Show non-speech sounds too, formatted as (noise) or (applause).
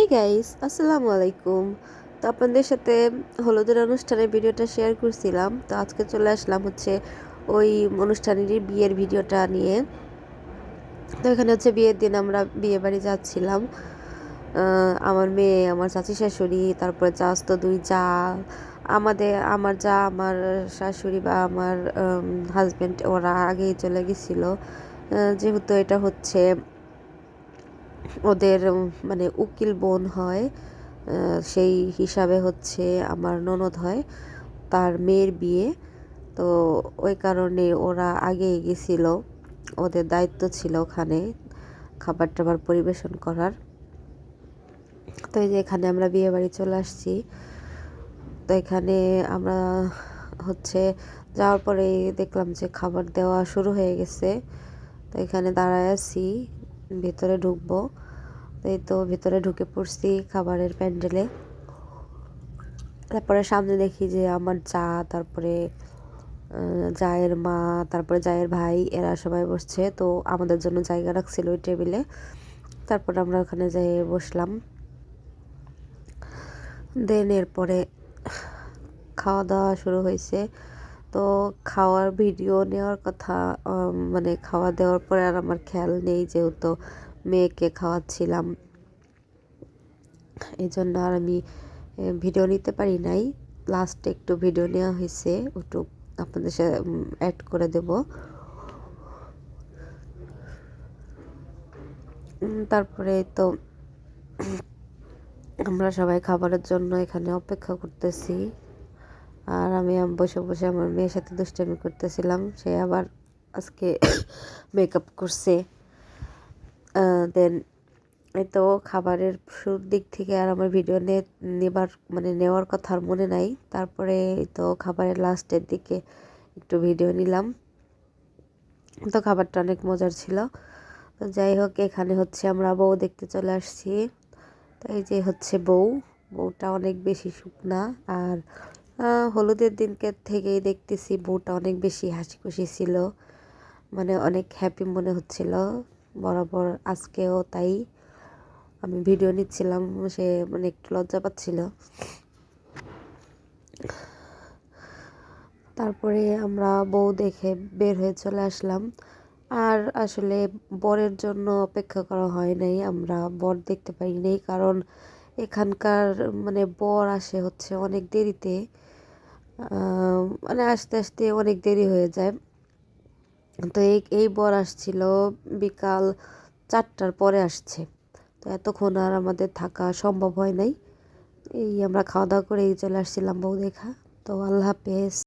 Hey guys আসসালামু আলাইকুম তো আপনাদের সাথে হলুদের অনুষ্ঠানের ভিডিওটা শেয়ার করছিলাম। তো আজকে চলে আসলাম হচ্ছে ওই অনুষ্ঠানেরই বিয়ের ভিডিওটা নিয়ে। তো এখানে হচ্ছে বিয়ের দিন আমরা বিয়ে বাড়ি যাচ্ছিলাম। আমার মেয়ে, আমার চাচি শাশুড়ি, তারপরে চাচ তো দুই যা। আমাদের, আমার যা, আমার শাশুড়ি বা আমার হাজবেন্ড ওরা আগেই চলে গেছিল। যেহেতু এটা হচ্ছে ওদের মানে উকিল বোন হয় সেই হিসাবে হচ্ছে আমার ননদ হয়, তার মেয়ের বিয়ে। তো ওই কারণে ওরা আগে গেছিল, ওদের দায়িত্ব ছিল ওখানে খাবার টাবার পরিবেশন করার। তো এই যে এখানে আমরা বিয়ে বাড়ি চলে আসছি। তো এখানে আমরা হচ্ছে যাওয়ার পরে দেখলাম যে খাবার দেওয়া শুরু হয়ে গেছে। তো এখানে দাঁড়ায় আছি। ভেতরে ঢুকবো। এই তো ভেতরে ঢুকে পড়ছি খাবারের প্যান্ডেলে। তারপরে সামনে দেখি যে আমার চা তারপরে জায়ের মা, তারপরে জায়ের ভাই, এরা সবাই বসছে। তো আমাদের জন্য জায়গা রাখছিল ওই টেবিলে। তারপর আমরা ওখানে যাই বসলাম। দেন এরপরে খাওয়া দাওয়া শুরু হয়েছে। তো খাওয়ার ভিডিও নেওয়ার কথা মানে খাওয়া দেওয়ার পরে আর আমার খেয়াল নেই যেহেতু মেয়েকে খাওয়াচ্ছিলাম। এই জন্য আর আমি ভিডিও নিতে পারি নাই। লাস্টে একটু ভিডিও নেওয়া হয়েছে, একটু আপনাদের সাথে অ্যাড করে দেব। তারপরে তো আমরা সবাই খাবারের জন্য এখানে অপেক্ষা করতেছি। আর আমি বসে বসে আমার মেয়ের সাথে দুষ্টামি করতেছিলাম। সে আবার আজকে (coughs) মেকআপ করছে। দেন এই তো খাবারের শুরুর দিক থেকে আর আমার ভিডিও নেবার মানে নেওয়ার কথা আর মনে নাই। তারপরে তো খাবারের লাস্টের দিকে একটু ভিডিও নিলাম। তো খাবারটা অনেক মজার ছিল। তো যাই হোক, এখানে হচ্ছে আমরা বউ দেখতে চলে আসছি। তো এই যে হচ্ছে বউ। বউটা অনেক বেশি শুকনা আর হলুদের দিনকে থেকেই দেখতেছি বউটা অনেক বেশি হাসি খুশি ছিল মানে অনেক হ্যাপি মনে হচ্ছিল। বরাবর আজকেও তাই আমি ভিডিও নিচ্ছিলাম, সে মানে একটু লজ্জা পাচ্ছিল। তারপরে আমরা বউ দেখে বের হয়ে চলে আসলাম। আর আসলে বরের জন্য অপেক্ষা করা হয় নাই, আমরা বর দেখতে পাই নাই, কারণ এখানকার মানে বর আসে হচ্ছে অনেক দেরিতে। মানে আস্তে আস্তে অনেক দেরি হয়ে যায়। তো এই এই বর আসছিল বিকাল চারটার পরে আসছে। তো এতক্ষণ আর আমাদের থাকা সম্ভব হয় নাই। এই আমরা খাওয়া দাওয়া করে এই চলে আসছিলাম বউ দেখা। তো আল্লাহ হাফেজ।